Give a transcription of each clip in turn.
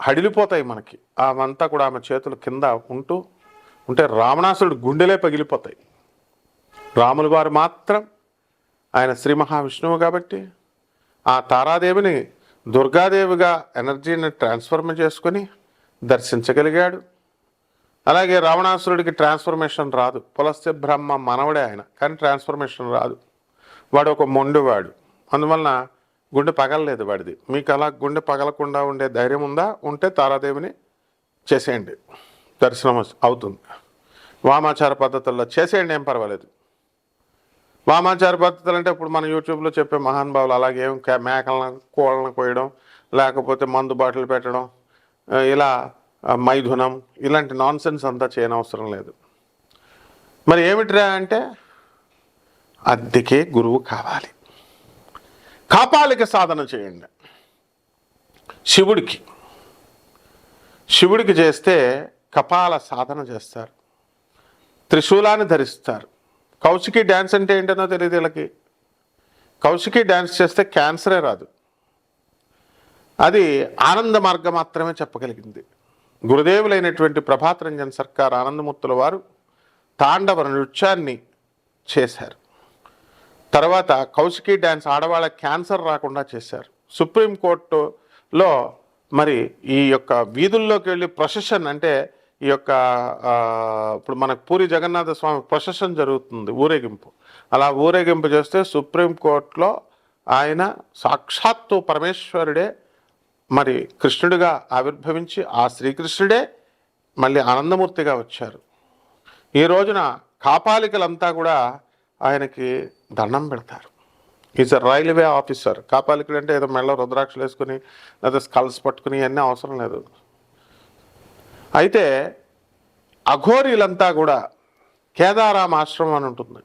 హడిలిపోతాయి మనకి. ఆమంతా కూడా ఆమె చేతులు కింద ఉంటూ ఉంటే రావణాసురుడు గుండెలే పగిలిపోతాయి. రాముల వారు మాత్రం ఆయన శ్రీ మహావిష్ణువు కాబట్టి ఆ తారాదేవిని దుర్గాదేవిగా ఎనర్జీని ట్రాన్స్ఫర్మ్ చేసుకొని దర్శించగలిగాడు. అలాగే రావణాసురుడికి ట్రాన్స్ఫర్మేషన్ రాదు. పులస్య బ్రహ్మ మనవడే ఆయన కానీ ట్రాన్స్ఫర్మేషన్ రాదు. వాడు ఒక మొండివాడు. అందువలన గుండె పగలలేదు వాడిది. మీకు అలా గుండె పగలకుండా ఉండే ధైర్యం ఉందా? ఉంటే తారాదేవిని చేసేయండి. దర్శనం అవుతుంది. వామాచార పద్ధతుల్లో చేసేయండి ఏం పర్వాలేదు. వామాచార పద్ధతులు అంటే ఇప్పుడు మన యూట్యూబ్లో చెప్పే మహానుభావులు అలాగే మేకలను కోళ్ళను కోయడం లేకపోతే మందు బాటిల్ పెట్టడం ఇలా మైథునం ఇలాంటి నాన్ సెన్స్ అంతా చేయనవసరం లేదు. మరి ఏమిట్రా అంటే అద్దెకే గురువు కావాలి. కాపాలిక సాధన చేయండి. శివుడికి. శివుడికి చేస్తే కపాల సాధన చేస్తారు. త్రిశూలాన్ని ధరిస్తారు. కౌశికి డ్యాన్స్ అంటే ఏంటనో తెలియదు వీళ్ళకి. కౌశికి డ్యాన్స్ చేస్తే క్యాన్సరే రాదు. అది ఆనంద మార్గం మాత్రమే చెప్పగలిగింది. గురుదేవులైనటువంటి ప్రభాత్ రంజన్ సర్కార్ ఆనందమూర్తుల వారు తాండవ నృత్యాన్ని చేశారు. తర్వాత కౌశికి డ్యాన్స్ ఆడవాళ్ళ క్యాన్సర్ రాకుండా చేశారు. సుప్రీంకోర్టులో మరి ఈ యొక్క వీధుల్లోకి వెళ్ళి ప్రొసెషన్ అంటే ఈ యొక్క ఇప్పుడు మనకు పూరి జగన్నాథ స్వామి ప్రొసెషన్ జరుగుతుంది ఊరేగింపు. అలా ఊరేగింపు చేస్తే సుప్రీంకోర్టులో ఆయన సాక్షాత్తు పరమేశ్వరుడే మరి కృష్ణుడిగా ఆవిర్భవించి ఆ శ్రీకృష్ణుడే మళ్ళీ ఆనందమూర్తిగా వచ్చారు. ఈ రోజున కాపాలికలంతా కూడా ఆయనకి దండం పెడతారు. ఈజ్ అ రైల్వే ఆఫీసర్ కాపాలికుడు అంటే ఏదో మెళ్ళ రుద్రాక్షలు వేసుకుని లేదా స్కల్స్ పట్టుకుని ఇవన్నీ అవసరం లేదు. అయితే అఘోరీలంతా కూడా కేదారాం ఆశ్రమం అని ఉంటుంది.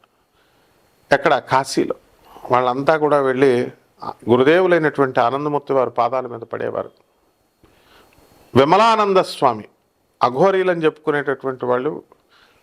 ఎక్కడ? కాశీలో. వాళ్ళంతా కూడా వెళ్ళి గురుదేవులైనటువంటి ఆనందమూర్తి వారి పాదాల మీద పడేవారు. విమలానంద స్వామి అఘోరీలని చెప్పుకునేటటువంటి వాళ్ళు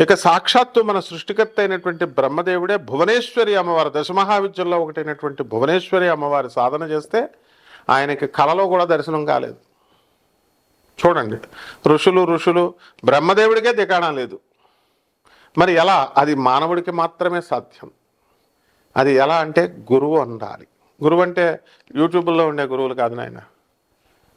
ఇక సాక్షాత్తు మన సృష్టికర్త అయినటువంటి బ్రహ్మదేవుడే భువనేశ్వరి అమ్మవారు దశమహావిద్యల్లో ఒకటైనటువంటి భువనేశ్వరి అమ్మవారి సాధన చేస్తే ఆయనకి కలలో కూడా దర్శనం కాలేదు. చూడండి ఋషులు ఋషులు బ్రహ్మదేవుడికే దికాణం లేదు. మరి ఎలా? అది మానవుడికి మాత్రమే సాధ్యం. అది ఎలా అంటే గురువు ఉండాలి గురువు అంటే యూట్యూబ్లో ఉండే గురువులు కాదు నాయన.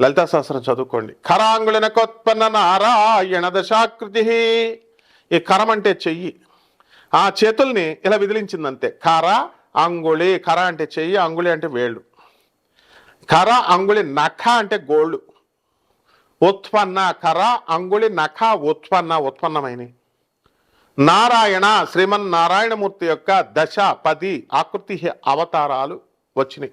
లలితా సహస్రం చదువుకోండి. కరాంగుళనకోత్పన్న నారాయణ దశాకృతి. ఈ కరం అంటే చెయ్యి. ఆ చేతుల్ని ఇలా విదిలించింది అంతే కర అంగుళి కర అంటే చెయ్యి అంగుళి అంటే వేళ్ళు. కర అంగుళి నఖ అంటే గోళ్ళు. ఉత్పన్న కర అంగుళి నఖ ఉత్పన్న ఉత్పన్నమైన నారాయణ శ్రీమన్ నారాయణమూర్తి యొక్క దశ పది ఆకృతి అవతారాలు వచ్చినాయి.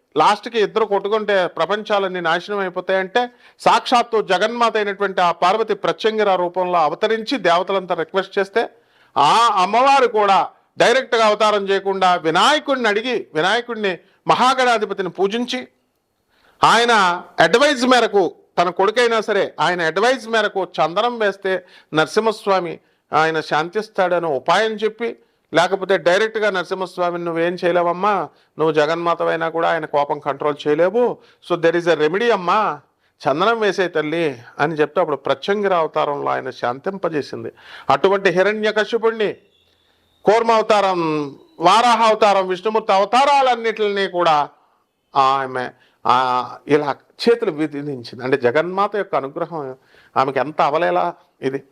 లాస్ట్కి ఇద్దరు కొట్టుకుంటే ప్రపంచాలన్నీ నాశనం అయిపోతాయంటే సాక్షాత్తు జగన్మాత అయినటువంటి ఆ పార్వతి ప్రత్యంగిర రూపంలో అవతరించి దేవతలంతా రిక్వెస్ట్ చేస్తే ఆ అమ్మవారు కూడా డైరెక్ట్గా అవతారం చేయకుండా వినాయకుడిని అడిగి వినాయకుడిని మహాగణాధిపతిని పూజించి ఆయన అడ్వైజ్ మేరకు తన కొడుకైనా సరే ఆయన అడ్వైజ్ మేరకు చందనం వేస్తే నరసింహస్వామి ఆయన శాంతిస్తాడని ఉపాయం చెప్పి లేకపోతే డైరెక్ట్గా నరసింహస్వామిని నువ్వేం చేయలేవమ్మా? నువ్వు జగన్మాతవైనా కూడా ఆయన కోపం కంట్రోల్ చేయలేవు. So there is a remedy అమ్మా. చందనం వేసే తల్లి అని చెప్తే అప్పుడు ప్రత్యంగిర అవతారంలో ఆయన శాంతింపజేసింది. అటువంటి హిరణ్యకశిపుణ్ణి కూర్మ అవతారం వారాహ అవతారం విష్ణుమూర్తి అవతారాలన్నిటిని కూడా ఆమె ఇలా చేతులు విధించింది. అంటే జగన్మాత యొక్క అనుగ్రహం ఆమెకి ఎంత అవలేలా ఇది?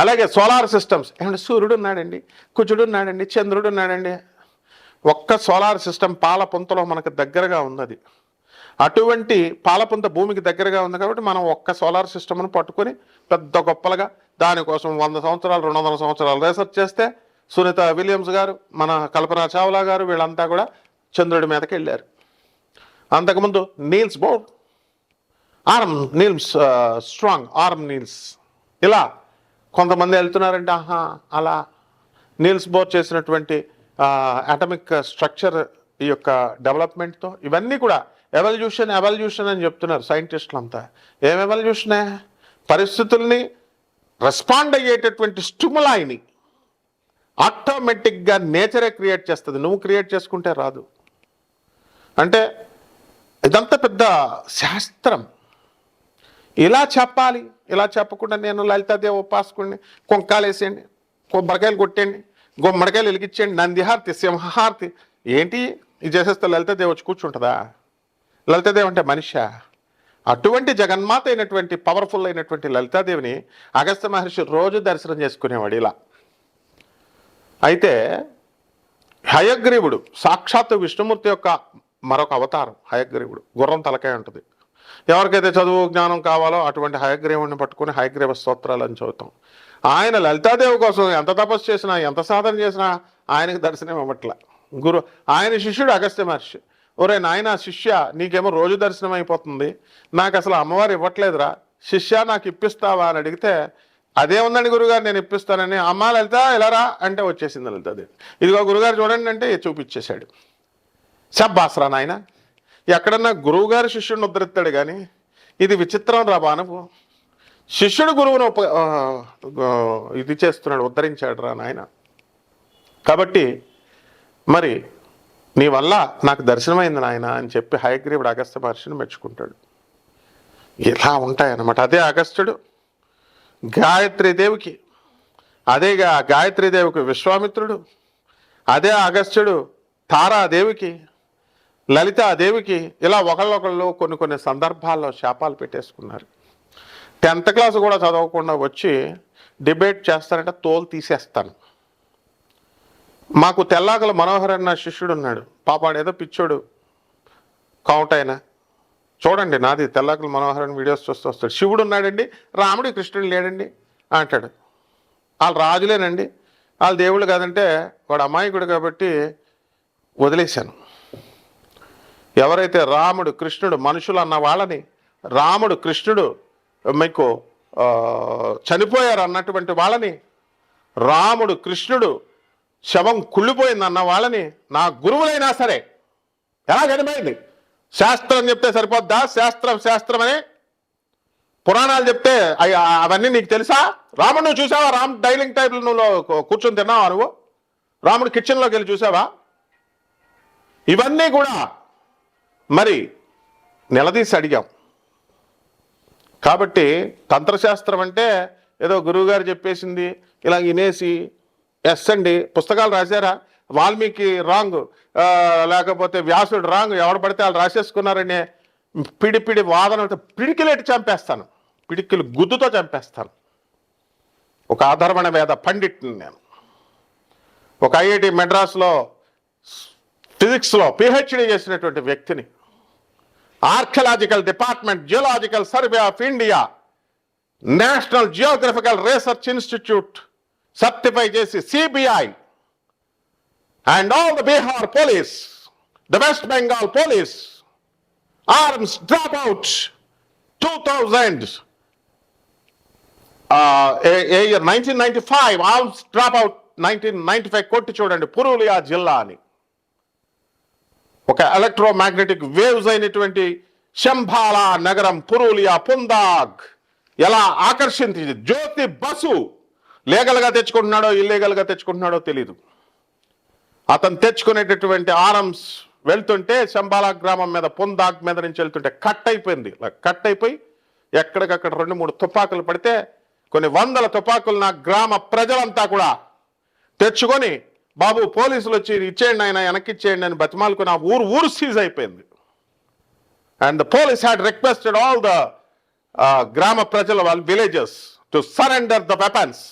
అలాగే సోలార్ సిస్టమ్స్. ఏమంటే సూర్యుడు ఉన్నాడండి కుజుడు ఉన్నాడండి చంద్రుడు ఉన్నాడండి. ఒక్క సోలార్ సిస్టమ్ పాలపుంతలో మనకు దగ్గరగా ఉన్నది. అటువంటి పాలపుంత భూమికి దగ్గరగా ఉంది కాబట్టి మనం ఒక్క సోలార్ సిస్టమ్ను పట్టుకొని పెద్ద గొప్పలుగా దానికోసం వంద సంవత్సరాలు రెండు వందల సంవత్సరాలు రీసెర్చ్ చేస్తే సునీత విలియమ్స్ గారు మన కల్పనా చావ్లా గారు వీళ్ళంతా కూడా చంద్రుడి మీదకి వెళ్ళారు. అంతకుముందు Niels Bohr arm Niels strong arm Niels. ఇలా కొంతమంది వెళ్తున్నారంటే ఆహా అలా నీల్స్ బోర్ చేసినటువంటి అటమిక్ స్ట్రక్చర్ ఈ యొక్క డెవలప్మెంట్తో ఇవన్నీ కూడా ఎవల్యూషన్ ఎవల్యూషన్ అని చెప్తున్నారు సైంటిస్టులు అంతా ఏం? ఎవల్యూషనే పరిస్థితుల్ని రెస్పాండ్ అయ్యేటటువంటి స్టిములాయిని ఆటోమేటిక్గా నేచరే క్రియేట్ చేస్తుంది. నువ్వు క్రియేట్ చేసుకుంటే రాదు. అంటే ఇదంతా పెద్ద శాస్త్రం. ఇలా చెప్పాలి ఇలా చెప్పకుండా నేను లలితాదేవి ఉపాసకుడిని కొంకాలేసేయండి కొబ్బరికాయలు కొట్టండి గుమ్మడికాయలు వెలిగించండి నందిహారతి సింహారతి ఏంటి? ఇది చేసేస్తే లలితాదేవి వచ్చి కూర్చుంటుందా? లలితాదేవి అంటే మనిషా? అటువంటి జగన్మాత అయినటువంటి పవర్ఫుల్ అయినటువంటి లలితాదేవిని అగస్త్య మహర్షి రోజు దర్శనం చేసుకునేవాడు ఇలా. అయితే హయగ్రీవుడు సాక్షాత్తు విష్ణుమూర్తి యొక్క మరొక అవతారం హయగ్రీవుడు గుర్రం తలకాయ ఉంటుంది. ఎవరికైతే చదువు జ్ఞానం కావాలో అటువంటి హయగ్రీవుడిని పట్టుకుని హయగ్రీవ స్తోత్రాలు అని చదువుతాం. ఆయన లలితాదేవి కోసం ఎంత తపస్సు చేసినా ఎంత సాధన చేసినా ఆయనకి దర్శనం ఇవ్వట్లే. గురు ఆయన శిష్యుడు అగస్త్య మహర్షి. ఒరే నాయన శిష్య నీకేమో రోజు దర్శనం అయిపోతుంది. నాకు అసలు అమ్మవారు ఇవ్వట్లేదురా. శిష్య నాకు ఇప్పిస్తావా అని అడిగితే అదే ఉందండి గురుగారు నేను ఇప్పిస్తానని. అమ్మ లలిత ఎలారా అంటే వచ్చేసింది లలితాదేవి. ఇదిగో గురుగారు చూడండి అంటే చూపించేశాడు. శబ్బాసరా నాయన. ఎక్కడన్నా గురువుగారు శిష్యుడిని ఉద్ధరిస్తాడు కానీ ఇది విచిత్రం రా బాణపు శిష్యుడు గురువును ఉప ఇది చేస్తున్నాడు ఉద్ధరించాడు రా నాయన. కాబట్టి మరి నీ వల్ల నాకు దర్శనమైంది నాయన అని చెప్పి హయగ్రీవుడు అగస్త్య మహర్షిని మెచ్చుకుంటాడు. ఇలా ఉంటాయన్నమాట. అదే అగస్త్యుడు గాయత్రీదేవికి అదేగా గాయత్రీదేవికి విశ్వామిత్రుడు అదే అగస్త్యుడు తారాదేవికి లలితాదేవికి ఇలా ఒకళ్ళొకళ్ళు కొన్ని కొన్ని సందర్భాల్లో శాపాలు పెట్టేసుకున్నారు. టెన్త్ క్లాస్ కూడా చదవకుండా వచ్చి డిబేట్ చేస్తారంటే తోలు తీసేస్తాను. మాకు తెల్లాకల మనోహర్ అన్న శిష్యుడు ఉన్నాడు. పాపాడు ఏదో పిచ్చోడు. కౌంట్ అయినా. చూడండి నాది తెల్లాకల మనోహర్ అని వీడియోస్ చూస్తూ వస్తాడు. శివుడు ఉన్నాడండి రాముడు కృష్ణుడు లేడండి అంటాడు. వాళ్ళు రాజులేనండి. వాళ్ళు దేవుళ్ళు కాదంటే వాడు అమాయకుడు కాబట్టి వదిలేశాను. ఎవరైతే రాముడు కృష్ణుడు మనుషులు అన్న వాళ్ళని రాముడు కృష్ణుడు మీకు చనిపోయారు అన్నటువంటి వాళ్ళని రాముడు కృష్ణుడు శవం కుళ్ళిపోయింది అన్న వాళ్ళని నా గురువులైనా సరే ఎలా చనిపోయింది? శాస్త్రం చెప్తే సరిపోద్దా? శాస్త్రం శాస్త్రం అని పురాణాలు చెప్తే అవన్నీ నీకు తెలుసా? రాముడు నువ్వు చూసావా? రామ్ డైనింగ్ టైబుల్ నువ్వు కూర్చొని తిన్నావా నువ్వు? రాముడు కిచెన్లోకి వెళ్ళి చూసావా? ఇవన్నీ కూడా మరి నిలదీసి అడిగాం. కాబట్టి తంత్రశాస్త్రం అంటే ఏదో గురువుగారు చెప్పేసింది ఇలా వినేసి ఎస్ అండి పుస్తకాలు రాశారా? వాల్మీకి రాంగ్ లేకపోతే వ్యాసుడు రాంగ్ ఎవడు పడితే వాళ్ళు రాసేసుకున్నారనే పిడి పిడి వాదన పిడికిలేటి చంపేస్తాను. పిడికిలు గుద్దుతో చంపేస్తాను. ఒక ఆధర్వణ వేద పండిట్ని నేను. ఒక ఐఐటి మెడ్రాస్లో ఫిజిక్స్లో పిహెచ్డి చేసినటువంటి వ్యక్తిని. Archaeological department geological survey of India national geographical research institute certify చేసి CBI and all the Bihar police the West Bengal police arms drop out two thousand year nineteen ninety five arms drop out nineteen ninety five కొట్టి చూడండి పురూలియా జిల్లా అని. ఒక electromagnetic waves అయినటువంటి శంభాల నగరం పురూలియా పుందాగ్. ఎలా ఆకర్షించింది? జ్యోతి బసు లీగల్గా తెచ్చుకుంటున్నాడో ఇల్లీగల్గా తెచ్చుకుంటున్నాడో తెలీదు. అతను తెచ్చుకునేటటువంటి ఆర్మ్స్ వెళ్తుంటే శంబాలా గ్రామం మీద పుందాగ్ మీద నుంచి వెళ్తుంటే కట్ అయిపోయింది. కట్ అయిపోయి ఎక్కడికక్కడ రెండు మూడు తుపాకులు పడితే కొన్ని వందల తుపాకులు నా గ్రామ ప్రజలంతా కూడా తెచ్చుకొని బాబు పోలీసులు వచ్చి ఇచ్చేయండి ఆయన వెనక్కి ఇచ్చేయండి అని బతిమాలకు నా ఊరు ఊరు సీజ్ అయిపోయింది. And the police had requested all the గ్రామ ప్రజల వాళ్ళ villages to surrender the weapons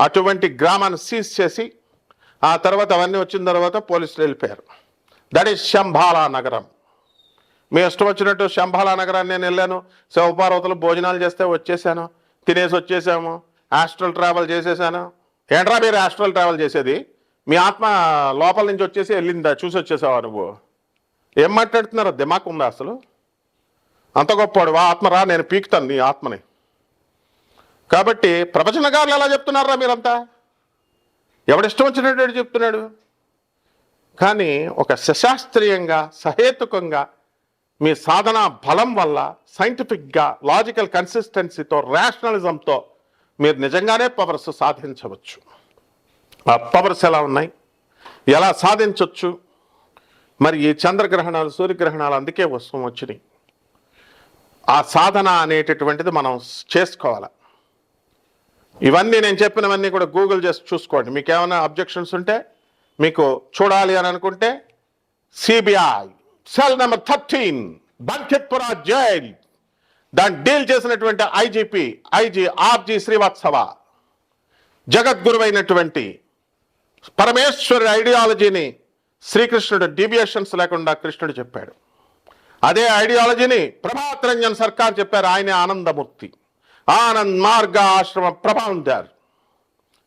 అటువంటి గ్రామాన్ని సీజ్ చేసి ఆ తర్వాత అవన్నీ వచ్చిన తర్వాత పోలీసులు వెళ్ళిపోయారు. దట్ ఈస్ శంభాలా నగరం. మీ ఇష్టం వచ్చినట్టు శంభాలా నగరాన్ని నేను వెళ్ళాను. శివపార్వతులు భోజనాలు చేస్తే వచ్చేసాను. తినేసి వచ్చేసాము. ఆస్ట్రల్ ట్రావెల్ చేసేసాను. ఏంట్రా మీరు ఆస్ట్రల్ ట్రావెల్ చేసేది? మీ ఆత్మ లోపల నుంచి వచ్చేసి వెళ్ళిందా? చూసి వచ్చేసావా నువ్వు? ఏం మాట్లాడుతున్నారో? దిమాక్ ఉందా అసలు? అంత గొప్పవాడు. వా ఆత్మ రా నేను పీకుతాను నీ ఆత్మని. కాబట్టి ప్రవచనకారులు ఎలా చెప్తున్నారా మీరంతా? ఎవడిష్టం వచ్చినట్టు చెప్తున్నాడు? కానీ ఒక సశాస్త్రీయంగా సహేతుకంగా మీ సాధన బలం వల్ల సైంటిఫిక్గా లాజికల్ కన్సిస్టెన్సీతో రేషనలిజంతో మీరు నిజంగానే పవర్స్ సాధించవచ్చు. ఆ పవర్స్ ఎలా ఉన్నాయి? ఎలా సాధించవచ్చు మరి ఈ చంద్రగ్రహణాలు సూర్యగ్రహణాలు అందుకే వస్తూ వచ్చినాయి. ఆ సాధన అనేటటువంటిది మనం చేసుకోవాలి. ఇవన్నీ నేను చెప్పినవన్నీ కూడా గూగుల్ చేసి చూసుకోండి. మీకు ఏమైనా అబ్జెక్షన్స్ ఉంటే మీకు చూడాలి అని అనుకుంటే CBI cell number thirteen Bankitpura jail. దాన్ని డీల్ చేసినటువంటి ఐజీపీ ఐజీ ఆర్జీ శ్రీవాత్సవ. జగద్గురువైనటువంటి పరమేశ్వరుడి ఐడియాలజీని శ్రీకృష్ణుడు డీవియేషన్స్ లేకుండా కృష్ణుడు చెప్పాడు. అదే ఐడియాలజీని ప్రభాత్ రంజన్ సర్కార్ చెప్పారు ఆయనే ఆనందమూర్తి. ఆనంద్ మార్గ ఆశ్రమ ప్రభావందార్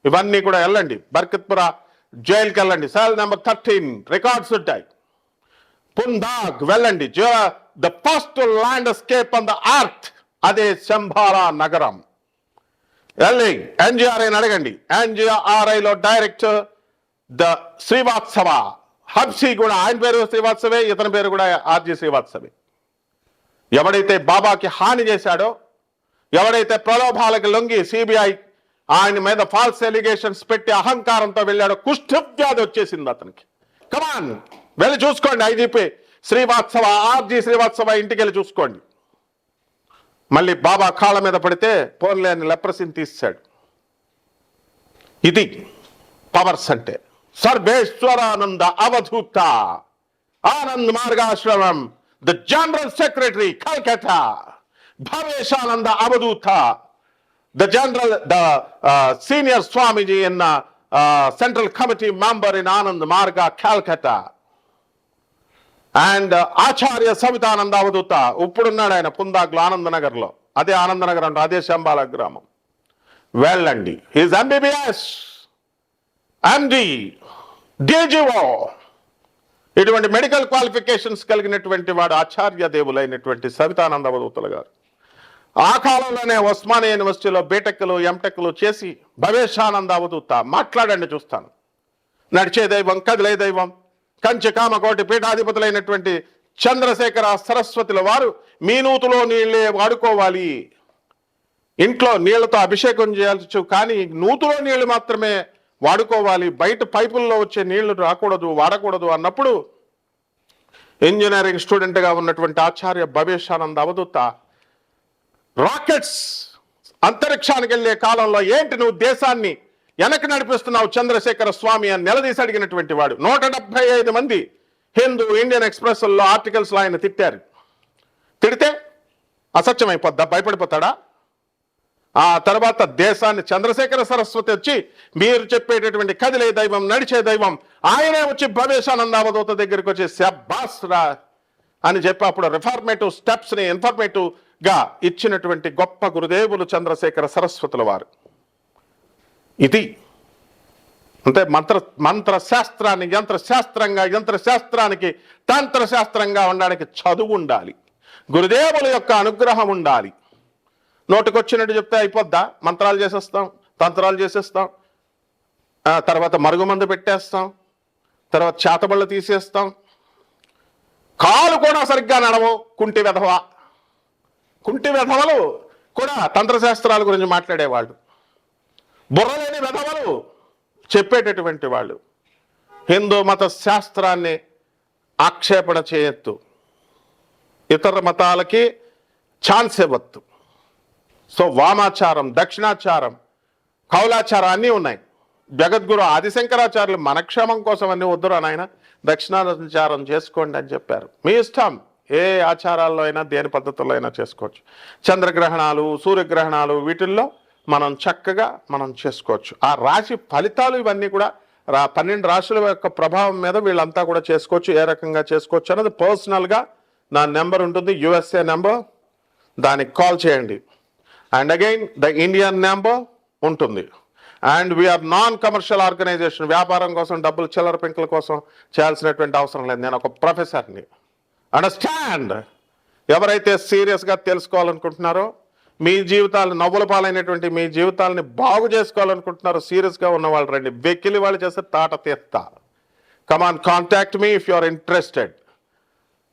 ఇవన్నీ కూడా వెళ్ళండి. బర్కత్పుర జైలుకి వెళ్ళండి సెల్ నెంబర్ థర్టీన్ రికార్డ్స్ ఉంటాయి. పుందాగ్ వెళ్ళండి. The first landscape on the earth అదే శంభారా నగరం. వెళ్ళి ఎన్జిఆర్ఐని అడగండి. ఎన్జిఆర్ఐలో డైరెక్టర్ ద శ్రీవాత్సవ హబ్సీ కూడా ఆయన పేరు శ్రీవాత్సవే ఇతని పేరు కూడా ఆర్జీ శ్రీవాత్సవే ఎవడైతే బాబాకి హాని చేశాడో ఎవడైతే ప్రలోభాలకు లొంగి సిబిఐ ఆయన మీద ఫాల్స్ ఎలిగేషన్స్ పెట్టి అహంకారంతో వెళ్ళాడో కుష్ఠవ్యాధి వచ్చేసింది అతనికి. కమాన్ వెళ్ళి చూసుకోండి ఐజీపీ శ్రీవాత్సవ ఆర్జీ శ్రీవాత్సవ ఇంటికి వెళ్ళి చూసుకోండి. మళ్ళీ బాబా కాళ్ళ మీద పడితే పోన్లేని లెప్రసిని తీసాడు ఇది పవర్స్ అంటే. Sarveshwarananda Avadhuta. Anand మార్గాశ్రమం the general secretary Calcutta Bhaveshananda Avadhuta. The general the senior Swamiji in central committee member in Anand Marga Calcutta and uh, Acharya Savitananda Avadhuta. ఇప్పుడున్నాడు ఆయన పుందాగ్లో ఆనందనగర్లో. అదే ఆనందనగర్ అంటే అదే శంబాల గ్రామం. వెళ్ళండి. హీజ్ ఎంబీబీఎస్ ఎండి డీజీఓ ఇటువంటి మెడికల్ క్వాలిఫికేషన్స్ కలిగినటువంటి వాడు ఆచార్య దేవులైనటువంటి సవితానంద అవధూతలు గారు. ఆ కాలంలోనే ఉస్మానియా యూనివర్సిటీలో బీటెక్లు ఎంటెక్లు చేసి భవేశానంద అవధూత. మాట్లాడండి చూస్తాను. నడిచే దైవం కదిలే దైవం. కంచి కామకోటి పీఠాధిపతులైనటువంటి చంద్రశేఖర సరస్వతుల వారు మీ నూతులో నీళ్ళే వాడుకోవాలి. ఇంట్లో నీళ్ళతో అభిషేకం చేయాల్సి కానీ నూతులో నీళ్ళు మాత్రమే వాడుకోవాలి. బయట పైపుల్లో వచ్చే నీళ్ళు రాకూడదు వాడకూడదు అన్నప్పుడు ఇంజనీరింగ్ స్టూడెంట్గా ఉన్నటువంటి ఆచార్య భవేశానంద అవధూత రాకెట్స్ అంతరిక్షానికి వెళ్ళే కాలంలో ఏంటి నువ్వు దేశాన్ని వెనక్కి నడిపిస్తున్నావు చంద్రశేఖర స్వామి అని నిలదీసి అడిగినటువంటి వాడు. నూట డెబ్బై ఐదు మంది హిందూ ఇండియన్ ఎక్స్ప్రెస్లో ఆర్టికల్స్లో ఆయన తిట్టారు. తిడితే అసత్యమైపోద్దా? భయపడిపోతాడా? ఆ తర్వాత దేశాన్ని చంద్రశేఖర సరస్వతి వచ్చి మీరు చెప్పేటటువంటి కదిలే దైవం నడిచే దైవం ఆయనే వచ్చి భవేశానంద అవధూత దగ్గరికి వచ్చి శబ్బాస్ రా అని చెప్పి అప్పుడు రిఫార్మేటివ్ స్టెప్స్ని ఇన్ఫర్మేటివ్గా ఇచ్చినటువంటి గొప్ప గురుదేవులు చంద్రశేఖర సరస్వతుల వారు. ఇది అంటే మంత్ర మంత్ర శాస్త్రాన్ని యంత్ర శాస్త్రంగా యంత్ర శాస్త్రానికి ఉండడానికి చదువు ఉండాలి. గురుదేవుల యొక్క అనుగ్రహం ఉండాలి. నోటికొచ్చినట్టు చెప్తే అయిపోద్దా? మంత్రాలు చేసేస్తాం తంత్రాలు చేసేస్తాం. తర్వాత మరుగుమందు పెట్టేస్తాం. తర్వాత చేతబళ్ళు తీసేస్తాం. కాలు కూడా సరిగ్గా నడవు కుంటి వెధవ. కుంటి వెధవలు కూడా తంత్రశాస్త్రాల గురించి మాట్లాడేవాళ్ళు. బుర్రలేని వెధవలు చెప్పేటటువంటి వాళ్ళు. హిందూ మత శాస్త్రాన్ని ఆక్షేపణ చేయొద్దు. ఇతర మతాలకి ఛాన్స్ ఇవ్వద్దు. సో వామాచారం దక్షిణాచారం కౌలాచారం అన్నీ ఉన్నాయి. జగద్గురు ఆదిశంకరాచార్యులు మనక్షేమం కోసం అన్ని వద్దురా నాయన దక్షిణాచారం చేసుకోండి అని చెప్పారు. మీ ఇష్టం. ఏ ఆచారాల్లో అయినా దేని పద్ధతుల్లో అయినా చేసుకోవచ్చు. చంద్రగ్రహణాలు సూర్యగ్రహణాలు వీటిల్లో మనం చక్కగా మనం చేసుకోవచ్చు. ఆ రాశి ఫలితాలు ఇవన్నీ కూడా రా పన్నెండు రాశుల యొక్క ప్రభావం మీద వీళ్ళంతా కూడా చేసుకోవచ్చు. ఏ రకంగా చేసుకోవచ్చు అన్నది పర్సనల్గా నా నెంబర్ ఉంటుంది యుఎస్ఏ నెంబర్. దానికి కాల్ చేయండి. And again the Indian number ఉంటుంది. And we're non commercial organisation వ్యాపారం కోసం డబ్బులు చిల్లర పెంకుల కోసం చేయాల్సినటువంటి అవసరం లేదు. నేను ఒక ప్రొఫెసర్ని అండర్స్టాండ్ ఎవరైతే సీరియస్గా తెలుసుకోవాలనుకుంటున్నారో మీ జీవితాలు నవ్వుల పాలైనటువంటి మీ జీవితాలని బాగు చేసుకోవాలనుకుంటున్నారు సీరియస్గా ఉన్న వాళ్ళు రండి. వెక్కిలి వాళ్ళు చేస్తే తాట తీస్తా. Come on contact me if you are interested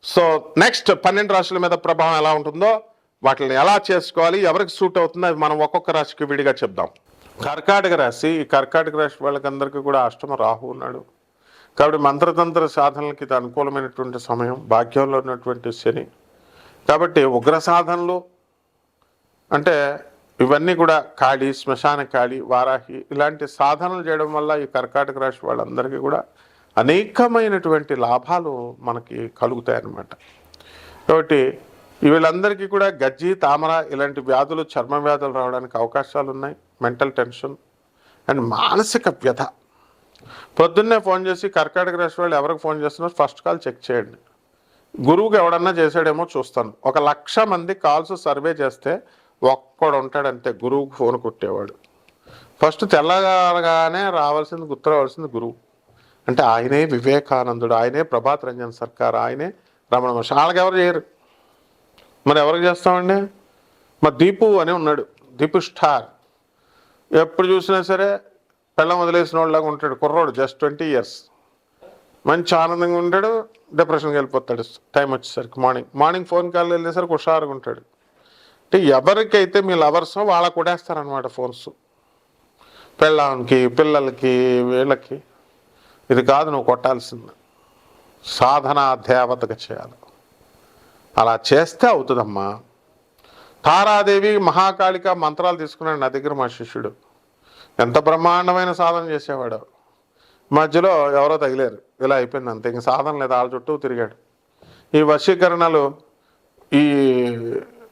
so next పన్నెండు రాశుల మీద ప్రభావం ఎలా ఉంటుందో వాటిని ఎలా చేసుకోవాలి ఎవరికి సూట్ అవుతుందో అది మనం ఒక్కొక్క రాశికి విడిగా చెప్దాం. కర్కాటక రాశి ఈ కర్కాటక రాశి వాళ్ళకందరికీ కూడా అష్టమ రాహు ఉన్నాడు. కాబట్టి మంత్రతంత్ర సాధనలకి ఇది అనుకూలమైనటువంటి సమయం భాగ్యంలో ఉన్నటువంటి శని. కాబట్టి ఉగ్ర సాధనలు అంటే ఇవన్నీ కూడా కాళీ శ్మశాన కాళీ వారాహి ఇలాంటి సాధనలు చేయడం వల్ల ఈ కర్కాటక రాశి వాళ్ళందరికీ కూడా అనేకమైనటువంటి లాభాలు మనకి కలుగుతాయి అన్నమాట కాబట్టి వీళ్ళందరికీ కూడా గజ్జి తామర ఇలాంటి వ్యాధులు చర్మ వ్యాధులు రావడానికి అవకాశాలు ఉన్నాయి. మెంటల్ టెన్షన్ అండ్ మానసిక వ్యధ. పొద్దున్నే ఫోన్ చేసి కర్కాటక రాశి వాళ్ళు ఎవరికి ఫోన్ చేస్తున్నారు ఫస్ట్ కాల్ చెక్ చేయండి. గురువుకి ఎవడన్నా చేసాడేమో చూస్తాను. ఒక లక్ష మంది కాల్స్ సర్వే చేస్తే ఒక్కడు ఉంటాడంతే గురువుకు ఫోన్ కొట్టేవాడు. ఫస్ట్ తెల్లగానే రావాల్సింది గుర్తురావాల్సింది గురువు. అంటే ఆయనే వివేకానందుడు ఆయనే ప్రభాత్ రంజన్ సర్కార్ ఆయనే రమణ మహర్షి. వాళ్ళకి ఎవరు చేయరు. మరి ఎవరికి చేస్తామండి? మా దీపు అని ఉన్నాడు. దీపు స్టార్. ఎప్పుడు చూసినా సరే పెళ్ళం వదిలేసిన వాళ్ళలాగా ఉంటాడు. కుర్రోడు జస్ట్ ట్వంటీ ఇయర్స్. మంచి ఆనందంగా ఉంటాడు డిప్రెషన్కి వెళ్ళిపోతాడు. టైం వచ్చేసరికి మార్నింగ్. మార్నింగ్ ఫోన్ కాల్ వెళ్ళేసరికి హుషారుగా ఉంటాడు. అంటే ఎవరికైతే మీ లవర్సో వాళ్ళకు కొడేస్తారనమాట ఫోన్స్. పెళ్ళానికి పిల్లలకి వీళ్ళకి. ఇది కాదు నువ్వు కొట్టాల్సింది. సాధన దేవతగా చేయాలి. అలా చేస్తే అవుతుందమ్మా. తారాదేవి మహాకాళిక మంత్రాలు తీసుకున్నాడు నా దగ్గర మా శిష్యుడు. ఎంత బ్రహ్మాండమైన సాధన చేసేవాడు. మధ్యలో ఎవరో తగిలేరు. ఇలా అయిపోయింది అంతే. ఇంక సాధన లేదు. వాళ్ళ చుట్టూ తిరిగాడు. ఈ వశీకరణలు ఈ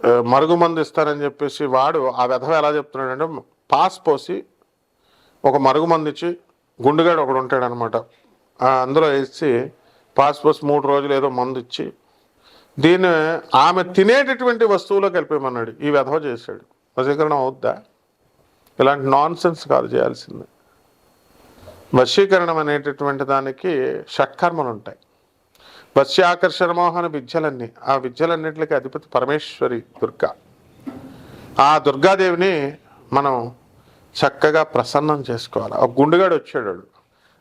మరుగుమందు ఇస్తారని చెప్పేసి వాడు ఆ విధవ ఎలా చెప్తున్నాడంటే పాస్ పోసి ఒక మరుగుమందు ఇచ్చి గుండుగాడు ఒకడు ఉంటాడనమాట. అందులో వేసి పాస్ పోసి మూడు రోజులు ఏదో మందు ఇచ్చి దీన్ని ఆమె తినేటటువంటి వస్తువులో కలిపేమన్నాడు ఈ విధవ చేశాడు. వశీకరణ అవుద్దా? ఇలాంటి నాన్ సెన్స్ కాదు చేయాల్సింది. వశీకరణం అనేటటువంటి దానికి షట్కర్మలు ఉంటాయి. వశ్యాకర్షణ మోహన విద్యలన్నీ ఆ విద్యలన్నింటికి అధిపతి పరమేశ్వరి దుర్గా. ఆ దుర్గాదేవిని మనం చక్కగా ప్రసన్నం చేసుకోవాలి. ఆ గుండుగాడు వచ్చాడు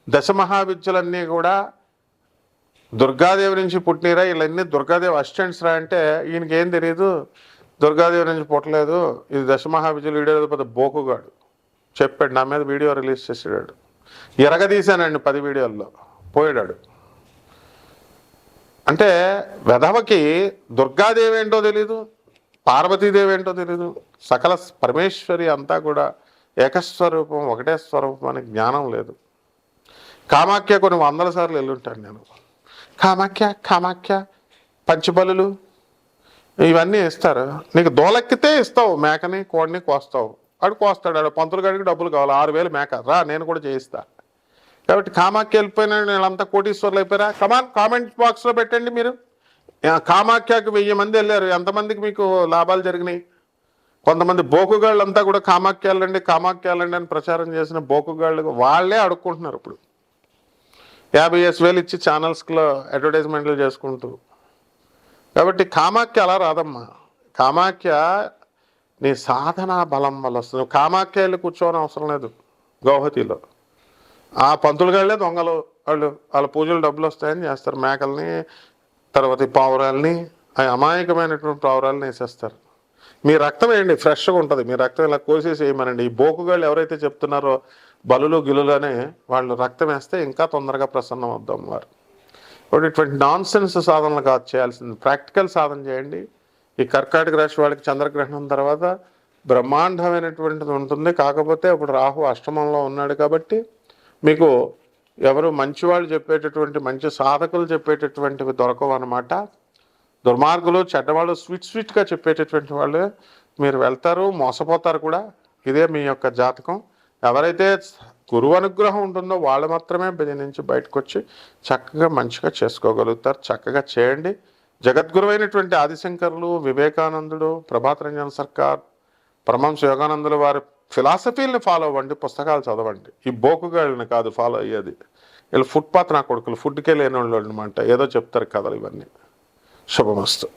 దశమహా దశ మహావిద్యలన్నీ కూడా దుర్గాదేవి నుంచి పుట్టినరా? వీళ్ళన్నీ దుర్గాదేవి అసిస్టెంట్స్ రా అంటే ఈయనకేం తెలియదు దుర్గాదేవి నుంచి పుట్టలేదు. ఇది దశ మహావిద్యలు వీడియో పెద్ద బోకుగాడు చెప్పాడు నా మీద వీడియో రిలీజ్ చేసాడు ఎరగదీశానండి పది వీడియోల్లో. పోయాడు అంటే వెధవకి దుర్గాదేవి ఏంటో తెలీదు పార్వతీదేవి ఏంటో తెలీదు సకల పరమేశ్వరి అంతా కూడా ఏకస్వరూపం ఒకటే స్వరూపం అనే జ్ఞానం లేదు. కామాఖ్య కొన్ని వందల సార్లు వెళ్ళుంటాను నేను. కామాఖ్య కామాఖ్య పంచబలులు ఇవన్నీ ఇస్తారు నీకు దోలెక్కితే ఇస్తావు మేకని కోడిని కోస్తావు. అడు కోస్తాడు ఆడు పంతులు గడికి డబ్బులు కావాలి ఆరు వేలు మేక రా నేను కూడా చేయిస్తా. కాబట్టి కామాఖ్య వెళ్ళిపోయిన వీళ్ళంతా కోటీశ్వర్లు అయిపోయారా? కమాన్ కామెంట్ బాక్స్లో పెట్టండి మీరు. కామాఖ్యకు కామాఖ్యకి వెయ్యి మంది వెళ్ళారు. ఎంతమందికి మీకు లాభాలు జరిగినాయి? కొంతమంది బోకుగాళ్ళంతా కూడా కామాఖ్య వెళ్ళండి కామాఖ్య వెళ్ళండి అని ప్రచారం చేసిన బోకుగాళ్ళు వాళ్ళే అడుక్కుంటున్నారు ఇప్పుడు. యాభై ఎస్ వేలు ఇచ్చి ఛానల్స్లో అడ్వర్టైజ్మెంట్లు చేసుకుంటూ. కాబట్టి కామాఖ్య అలా రాదమ్మా. కామాఖ్య నీ సాధన బలం వల్ల వస్తుంది. కామాఖ్య వెళ్ళి కూర్చోని అవసరం లేదు గౌహతిలో. ఆ పంతులు గాళ్ళే దొంగలు. వాళ్ళు వాళ్ళ పూజలు డబ్బులు వస్తాయని చేస్తారు. మేకల్ని తర్వాత పావురాల్ని ఆ అమాయకమైనటువంటి పావురాలని వేసేస్తారు. మీ రక్తం వేయండి ఫ్రెష్గా ఉంటుంది. మీ రక్తం ఇలా కోసేసి వేయమనండి ఈ బోకుగాళ్ళు ఎవరైతే చెప్తున్నారో బలులు గిలులోనే వాళ్ళు రక్తం వేస్తే ఇంకా తొందరగా ప్రసన్నం అవుద్దాం వారు. ఇప్పుడు ఇటువంటి నాన్ సెన్స్ సాధనలు కాదు చేయాల్సింది. ప్రాక్టికల్ సాధన చేయండి. ఈ కర్కాటక రాశి వాళ్ళకి చంద్రగ్రహణం తర్వాత బ్రహ్మాండమైనటువంటిది ఉంటుంది. కాకపోతే ఇప్పుడు రాహు అష్టమంలో ఉన్నాడు కాబట్టి మీకు ఎవరు మంచివాళ్ళు చెప్పేటటువంటి మంచి సాధకులు చెప్పేటటువంటివి దొరకవు అనమాట దుర్మార్గులు చెడ్డవాళ్ళు స్వీట్ స్వీట్గా చెప్పేటటువంటి వాళ్ళు మీరు వెళ్తారు మోసపోతారు కూడా. ఇదే మీ యొక్క జాతకం. ఎవరైతే గురువు అనుగ్రహం ఉంటుందో వాళ్ళు మాత్రమే దీని నుంచి బయటకు వచ్చి చక్కగా మంచిగా చేసుకోగలుగుతారు. చక్కగా చేయండి. జగద్గురు అయినటువంటి ఆదిశంకరులు వివేకానందుడు ప్రభాత్ రంజన్ సర్కార్ పరమంశ యోగానందుల వారి ఫిలాసఫీల్ని ఫాలో అవ్వండి పుస్తకాలు చదవండి. ఈ బోకుగాళ్ళని కాదు ఫాలో అయ్యేది. వీళ్ళు ఫుట్పాత్ నా కొడుకులు ఫుడ్కే లేని వాళ్ళు అనమాట. ఏదో చెప్తారు కథలు ఇవన్నీ. శుభమస్తు.